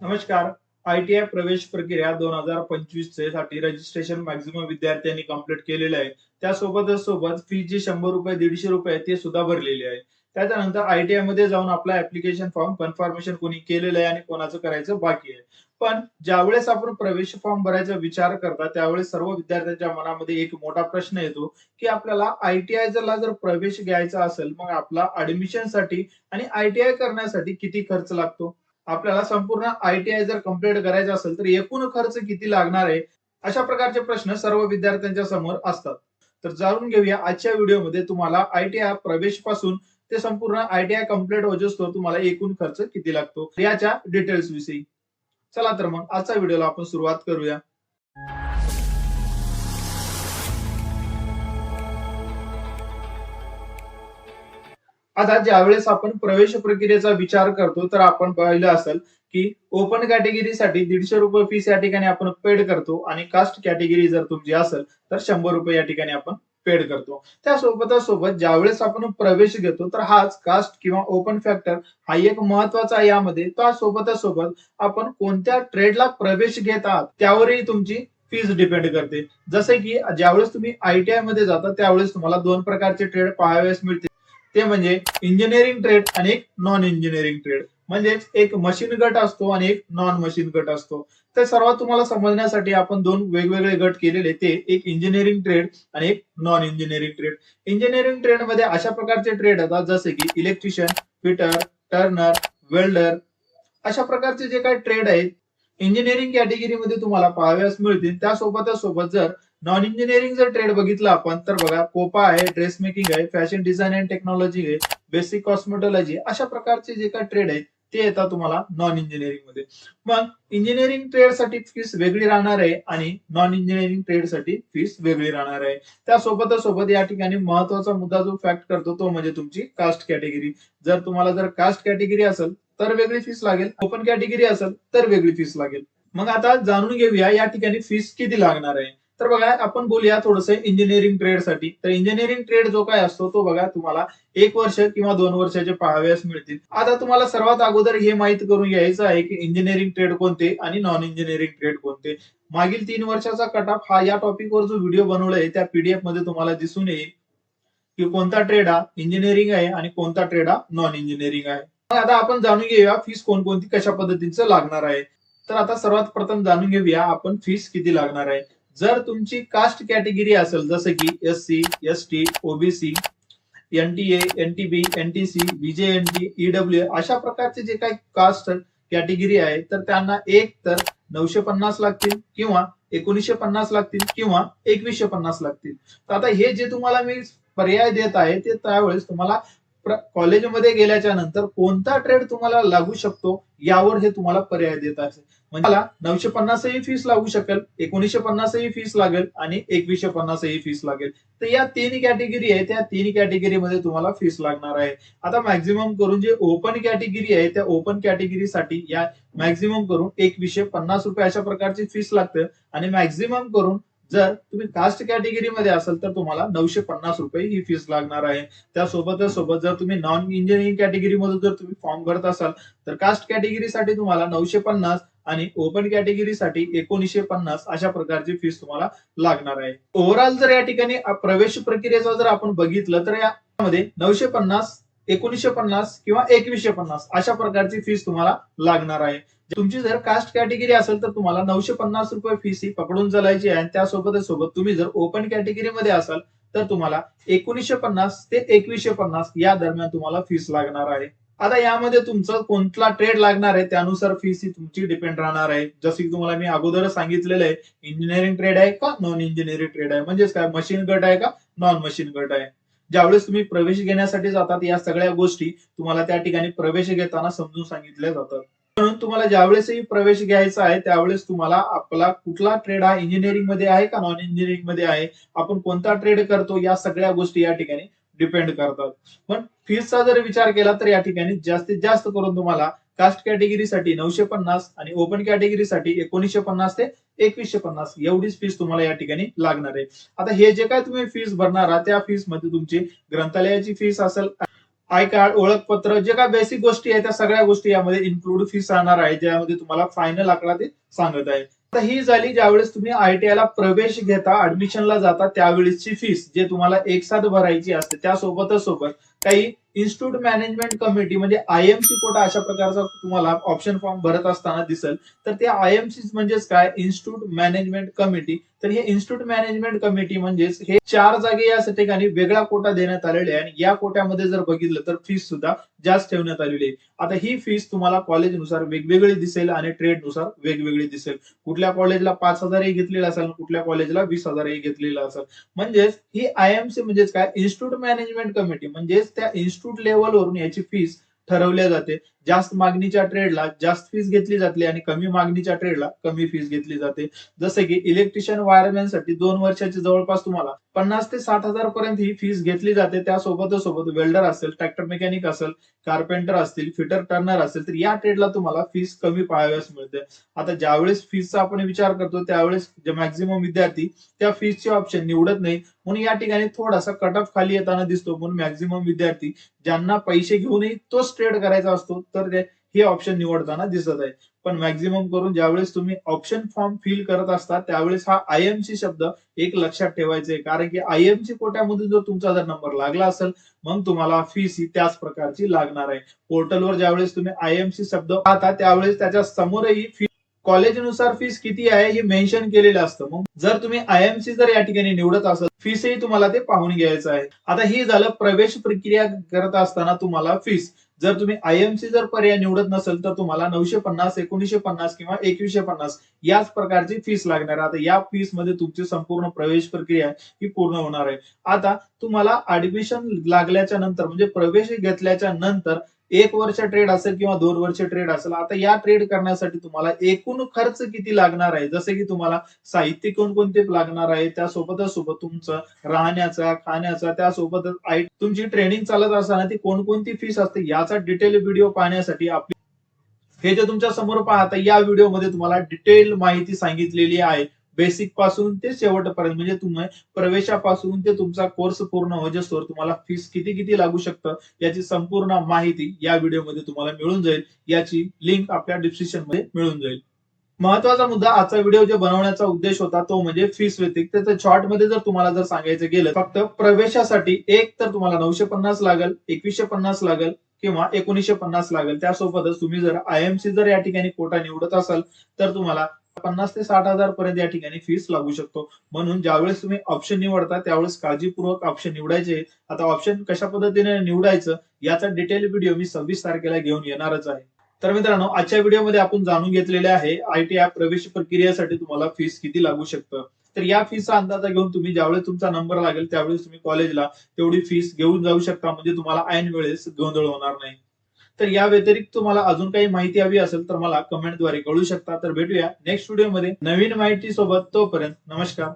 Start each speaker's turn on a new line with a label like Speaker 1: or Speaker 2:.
Speaker 1: नमस्कार. आयटीआय प्रवेश प्रक्रिया दोन हजार पंचवीससाठी रजिस्ट्रेशन मॅक्झिमम विद्यार्थ्यांनी कंप्लीट केलेले आहे. त्यासोबतच सोबत फी जी शंभर रुपये दीडशे रुपये ते सुद्धा भरलेले आहे. त्याच्यानंतर आयटीआयमध्ये जाऊन आपला ऍप्लिकेशन फॉर्म कन्फर्मेशन कोणी केलेलं आहे आणि कोणाचं करायचं बाकी आहे. पण ज्यावेळेस आपण प्रवेश फॉर्म भरायचा विचार करता त्यावेळेस सर्व विद्यार्थ्यांच्या मनामध्ये एक मोठा प्रश्न येतो की आपल्याला आयटीआय ला जर प्रवेश घ्यायचा असेल मग आपला ऍडमिशनसाठी आणि आयटीआय करण्यासाठी किती खर्च लागतो? आपल्याला संपूर्ण आयटीआय जर कंप्लीट करायचं असेल तर एकूण खर्च किती लागणार आहे? अशा प्रकारचे प्रश्न सर्व विद्यार्थ्यांच्या समोर असतात. तर जाणून घेऊया आजच्या व्हिडिओमध्ये तुम्हाला आयटीआय प्रवेशपासून ते संपूर्ण आयटीआय कंप्लीट होजोस्तो तुम्हाला एकूण खर्च किती लागतो? याच्या डिटेल्स विषयी. चला तर मग आजचा व्हिडिओला आपण सुरुवात करूया. आता ज्यावेळेस आपण प्रवेश प्रक्रियेचा विचार करतो तर आपण पाहिलं असेल की ओपन कॅटेगरीसाठी दीडशे रुपये फीस या ठिकाणी आपण पेड करतो आणि कास्ट कॅटेगरी जर तुमची असेल तर शंभर रुपये या ठिकाणी आपण पेड करतो. त्यासोबतच सोबत ज्यावेळेस आपण प्रवेश घेतो तर हाच कास्ट किंवा ओपन फॅक्टर हा एक महत्त्वाचा यामध्ये. त्यासोबतच सोबत आपण कोणत्या ट्रेडला प्रवेश घेत आहात त्यावरही तुमची फीज डिपेंड करते. जसे की ज्यावेळेस तुम्ही आयटीआयमध्ये जाता त्यावेळेस तुम्हाला दोन प्रकारचे ट्रेड पाहावेस मिळते ते म्हणजे इंजिनिअरिंग ट्रेड आणि एक नॉन इंजिनिअरिंग ट्रेड म्हणजेच एक मशीन गट असतो आणि एक नॉन मशीन गट असतो. तर सर्वात तुम्हाला समजण्यासाठी आपण दोन वेगवेगळे गट केलेले ते एक इंजिनिअरिंग ट्रेड आणि एक नॉन इंजिनिअरिंग ट्रेड इंजिनिअरिंग ट्रेडमध्ये अशा प्रकारचे ट्रेड येतात जसे की इलेक्ट्रिशियन फिटर टर्नर वेल्डर अशा प्रकारचे जे काही ट्रेड आहेत इंजिनिअरिंग कॅटेगरीमध्ये तुम्हाला पाहाव्यास मिळतील. त्यासोबतच सोबत जर नॉन इंजिनिअरिंग जर ट्रेड बघितला आपण तर बघा कोपा आहे ड्रेस मेकिंग आहे फॅशन डिझाईन अँड टेक्नॉलॉजी आहे बेसिक कॉस्मेटॉलॉजी अशा प्रकारचे जे काही ट्रेड आहेत ते येतात तुम्हाला नॉन इंजिनिअरिंगमध्ये. मग इंजिनिअरिंग ट्रेडसाठी फीस वेगळी राहणार आहे आणि नॉन इंजिनिअरिंग ट्रेडसाठी फीस वेगळी राहणार आहे. त्यासोबतच सोबत या ठिकाणी महत्त्वाचा मुद्दा जो फॅक्ट करतो तो म्हणजे तुमची कास्ट कॅटेगरी जर तुम्हाला जर कास्ट कॅटेगरी असेल तर वेगळी फीस लागेल. ओपन कॅटेगरी असेल तर वेगळी फीस लागेल. मग आता जाणून घेऊया या ठिकाणी फीस किती लागणार आहे. तर बघा आपण बोलूया थोडस इंजिनिअरिंग ट्रेडसाठी. तर इंजिनिअरिंग ट्रेड जो काय असतो तो बघा तुम्हाला एक वर्ष किंवा दोन वर्षाचे पाहाव्यास मिळतील. आता तुम्हाला सर्वात अगोदर हे माहीत करून घ्यायचं आहे की इंजिनिअरिंग ट्रेड कोणते आणि नॉन इंजिनिअरिंग ट्रेड कोणते. मागील तीन वर्षाचा कट ऑफ हा या टॉपिकवर जो व्हिडिओ बनवलाय त्या पीडीएफमध्ये तुम्हाला दिसून येईल की कोणता ट्रेड हा इंजिनिअरिंग आहे आणि कोणता ट्रेड हा नॉन इंजिनिअरिंग आहे आता आपण जाणून घेऊया फीस कोणकोणती कशा पद्धतीचं लागणार आहे. तर आता सर्वात प्रथम जाणून घेऊया आपण फीस किती लागणार आहे. जर तुमची कास्ट कॅटेगरी असेल जसं की S C S T OBC NTA NTB N BJNT EW अशा प्रकारचे जे काही कास्ट कॅटेगरी आहे तर त्यांना एक तर नऊशे पन्नास लागतील किंवा एकोणीसशे पन्नास लागतील किंवा एकवीसशे पन्नास लागतील. तर आता हे जे तुम्हाला मी पर्याय देत आहे ते त्यावेळेस तुम्हाला कॉलेजमध्ये गेल्याच्यानंतर कोणता ट्रेड तुम्हाला लागू शकतो यावर हे तुम्हाला पर्याय देत आहे म्हणजे मला नऊशे पन्नासही फीस लागू शकेल एकोणीसशे पन्नासही फीस लागेल आणि एकवीसशे पन्नासही फीस लागेल. तर या तीन कॅटेगरी आहे त्या तीन कॅटेगरीमध्ये तुम्हाला फीस लागणार आहे. आता मॅक्झिमम करून जे ओपन कॅटेगरी आहे त्या ओपन कॅटेगरीसाठी या मॅक्झिमम करून एकवीसशे पन्नास रुपये अशा प्रकारची फीस लागते. आणि मॅक्झिमम करून जर तुम्ही कास्ट कॅटेगरीमध्ये असाल तर तुम्हाला नऊशे पन्नास रुपये ही फीस लागणार आहे. त्यासोबतच सोबत जर तुम्ही नॉन इंजिनिअरिंग कॅटेगरीमधून जर तुम्ही फॉर्म भरत असाल तर कास्ट कॅटेगरीसाठी तुम्हाला नऊशे पन्नास आणि ओपन कॅटेगरीसाठी एकोणीसशे पन्नास अशा प्रकारची फीस तुम्हाला लागणार आहे. ओव्हरऑल जर या ठिकाणी प्रवेश प्रक्रियेचा जर आपण बघितलं तर यामध्ये नऊशे पन्नास एकोणीसशे पन्नास किंवा एकवीसशे पन्नास अशा प्रकारची फीस तुम्हाला लागणार आहे. तुमची जर कास्ट कॅटेगरी असेल तर तुम्हाला नऊशे पन्नास रुपये फीस ही पकडून चालायची आहे. आणि त्यासोबतच सोबत तुम्ही जर ओपन कॅटेगरीमध्ये असाल तर तुम्हाला एकोणीसशे पन्नास ते एकवीसशे पन्नास या दरम्यान तुम्हाला फीस लागणार आहे. आता यामध्ये तुमचं कोणता ट्रेड लागणार आहे त्यानुसार फीस ही तुमची डिपेंड राहणार आहे. जसं की तुम्हाला मी अगोदरच सांगितलेलं आहे इंजिनिअरिंग ट्रेड आहे का नॉन इंजिनिअरिंग ट्रेड आहे? म्हणजेच काय? मशीन गट आहे का? नॉन मशीन गट आहे. ज्यावेळेस तुम्ही प्रवेश घेण्यासाठी जातात या सगळ्या गोष्टी तुम्हाला त्या ठिकाणी प्रवेश घेताना समजून सांगितल्या जातात. म्हणून तुम्हाला ज्यावेळेसही प्रवेश घ्यायचा आहे त्यावेळेस तुम्हाला आपला कुठला ट्रेड हा इंजिनिअरिंगमध्ये आहे का नॉन इंजिनिअरिंगमध्ये आहे आपण कोणता ट्रेड करतो या सगळ्या गोष्टी या ठिकाणी डिपेंड करतात. पण फीजचा जर विचार केला तर या ठिकाणी जास्तीत जास्त करून तुम्हाला कास्ट कॅटेगरीसाठी नऊशे पन्नास आणि ओपन कॅटेगरीसाठी एकोणीसशे पन्नास ते एकवीसशे पन्नास एवढीच फीस तुम्हाला या ठिकाणी लागणार आहे. आता हे जे काय तुम्ही फीस भरणार आहात त्या फीसमध्ये तुमची ग्रंथालयाची फीस असेल आय कार्ड ओळखपत्र जे काय बेसिक गोष्टी आहेत त्या सगळ्या गोष्टी यामध्ये इन्क्लूड फीस राहणार आहे ज्यामध्ये तुम्हाला फायनल आकडा ते सांगत आहे. आता ही झाली ज्यावेळेस तुम्ही आयटीआय ला प्रवेश घेता ऍडमिशनला जाता त्यावेळेसची फीस जे तुम्हाला एक साथ भरायची असते त्यासोबतच सोबत काही इन्स्टिट्यूट मॅनेजमेंट कमिटी म्हणजे आयएमसी कोटा अशा प्रकारचा तुम्हाला ऑप्शन फॉर्म भरत असताना दिसेल. तर ते आयएमसी म्हणजेच काय? इन्स्टिट्यूट मॅनेजमेंट कमिटी तर हे इन्स्टिट्यूट मॅनेजमेंट कमिटी म्हणजेच हे चार जागे या ठिकाणी वेगळा कोटा देण्यात आलेले आहे. आणि या कोट्यामध्ये जर बघितलं तर फीस सुद्धा जास्त ठेवण्यात आलेली आहे. आता ही फीस तुम्हाला कॉलेजनुसार वेगवेगळी दिसेल आणि ट्रेडनुसार वेगवेगळी दिसेल. कुठल्या कॉलेजला पाच हजारही घेतलेला असेल कुठल्या कॉलेजला वीस हजारही घेतलेला असेल. म्हणजेच ही आयएमसी म्हणजेच काय? इन्स्टिट्यूट मॅनेजमेंट कमिटी म्हणजेच त्या इन्स्टिट्यूट लेवलवरून याची फीस ठरवल्या जाते. जास्त मागणीच्या ट्रेडला जास्त फीस घेतली जाते आणि कमी मागणीच्या ट्रेडला कमी फीस घेतली जाते. जसे की इलेक्ट्रिशियन वायरमॅनसाठी दोन वर्षाची जवळपास तुम्हाला पन्नास ते साठ हजार पर्यंत ही फीस घेतली जाते. त्यासोबतच सोबत वेल्डर असेल ट्रॅक्टर मेकॅनिक असेल कार्पेंटर असतील फिटर टर्नर असेल तर या ट्रेडला तुम्हाला फीस कमी पाहाव्यास मिळते. आता ज्यावेळेस फीसचा आपण विचार करतो त्यावेळेस मॅक्झिमम विद्यार्थी त्या फीसचे ऑप्शन निवडत नाही. म्हणून या ठिकाणी थोडासा कट ऑफ खाली येताना दिसतो. म्हणून मॅक्झिमम विद्यार्थी ज्यांना पैसे घेऊनही तोच ट्रेड करायचा असतो तर ते हे ऑप्शन निवडताना दिसत आहे. पण मॅक्झिमम करून ज्यावेळेस तुम्ही ऑप्शन फॉर्म फिल करत असता त्यावेळेस हा आयएमसी शब्द एक लक्षात ठेवायचा आहे. कारण की आयएमसी कोट्यामधून जर तुमचा जर नंबर लागला असेल मग तुम्हाला फीस ही त्याच प्रकारची लागणार आहे. पोर्टलवर ज्यावेळेस तुम्ही आयएमसी शब्द पाहता त्यावेळेस त्याच्या समोरही फी कॉलेजनुसार फीस किती आहे हे मेन्शन केलेलं असतं. मग जर तुम्ही आयएमसी जर या ठिकाणी निवडत असाल फीसही तुम्हाला ते पाहून घ्यायचं आहे. आता हे झालं प्रवेश प्रक्रिया करत असताना तुम्हाला फीस जर तुम्ही आयएमसी जर पर्याय निवडत नसेल तर तुम्हाला नऊशे पन्नास एकोणीशे पन्नास किंवा एकवीसशे पन्नास याच प्रकारची फीस लागणार आहे. आता या फीसमध्ये तुमची संपूर्ण प्रवेश प्रक्रिया ही पूर्ण होणार आहे. आता तुम्हाला ऍडमिशन लागल्याच्या नंतर म्हणजे प्रवेश घेतल्याच्या नंतर एक वर्ष ट्रेड असेल किंवा दोन वर्ष ट्रेड असेल आता या ट्रेड करण्यासाठी तुम्हाला एकूण खर्च किती लागणार आहे? जसे की तुम्हाला साहित्य कोणकोणते लागणार आहे त्यासोबतच सोबत तुमचं राहण्याचा खाण्याचा त्यासोबतच आय तुमची ट्रेनिंग चालत असताना ती कोणकोणती फीस असते याचा डिटेल व्हिडिओ पाहण्यासाठी आपली हे जे तुमच्यासमोर पाहता या व्हिडिओमध्ये तुम्हाला डिटेल माहिती सांगितलेली आहे. बेसिकपासून ते शेवटपर्यंत म्हणजे तुम्ही प्रवेशापासून ते तुमचा कोर्स पूर्ण होजेस्तोवर तुम्हाला फीस किती किती लागू शकतं याची संपूर्ण माहिती या व्हिडिओमध्ये तुम्हाला मिळून जाईल. याची लिंक आपल्या डिस्क्रिप्शनमध्ये मिळून जाईल. महत्त्वाचा मुद्दा आजचा व्हिडिओ जे बनवण्याचा उद्देश होता तो म्हणजे फीस व्यतिरिक्त. त्याचं शॉर्टमध्ये जर तुम्हाला जर सांगायचं गेलं फक्त प्रवेशासाठी एक तर तुम्हाला नऊशे पन्नास लागेल एकवीसशे पन्नास लागेल किंवा एकोणीसशे पन्नास लागेल. त्यासोबतच तुम्ही जर आयएमसी जर या ठिकाणी कोटा निवडत असाल तर तुम्हाला पन्नास ते साठ हजार पर्यंत या ठिकाणी फीस लागू शकतो. म्हणून ज्यावेळेस तुम्ही ऑप्शन निवडता त्यावेळेस काळजीपूर्वक ऑप्शन निवडायचे. आता ऑप्शन कशा पद्धतीने निवडायचं याचा डिटेल व्हिडिओ मी सव्वीस तारखेला घेऊन येणारच आहे. तर मित्रांनो आजच्या व्हिडिओमध्ये आपण जाणून घेतलेले आहे आयटीआय प्रवेश प्रक्रियेसाठी तुम्हाला फीस किती लागू शकतं. तर या फीचा अंदाजा घेऊन तुम्ही ज्यावेळेस तुमचा नंबर लागेल त्यावेळेस तुम्ही कॉलेजला तेवढी फीस घेऊन जाऊ शकता. म्हणजे तुम्हाला ऐन वेळेस गोंधळ होणार नाही. तर या व्यतिरिक्त तुम्हाला अजून काही माहिती हवी असेल तर मला कमेंटद्वारे कळू शकता. तर भेटूया नेक्स्ट व्हिडिओमध्ये नवीन माहिती सोबत तोपर्यंत नमस्कार.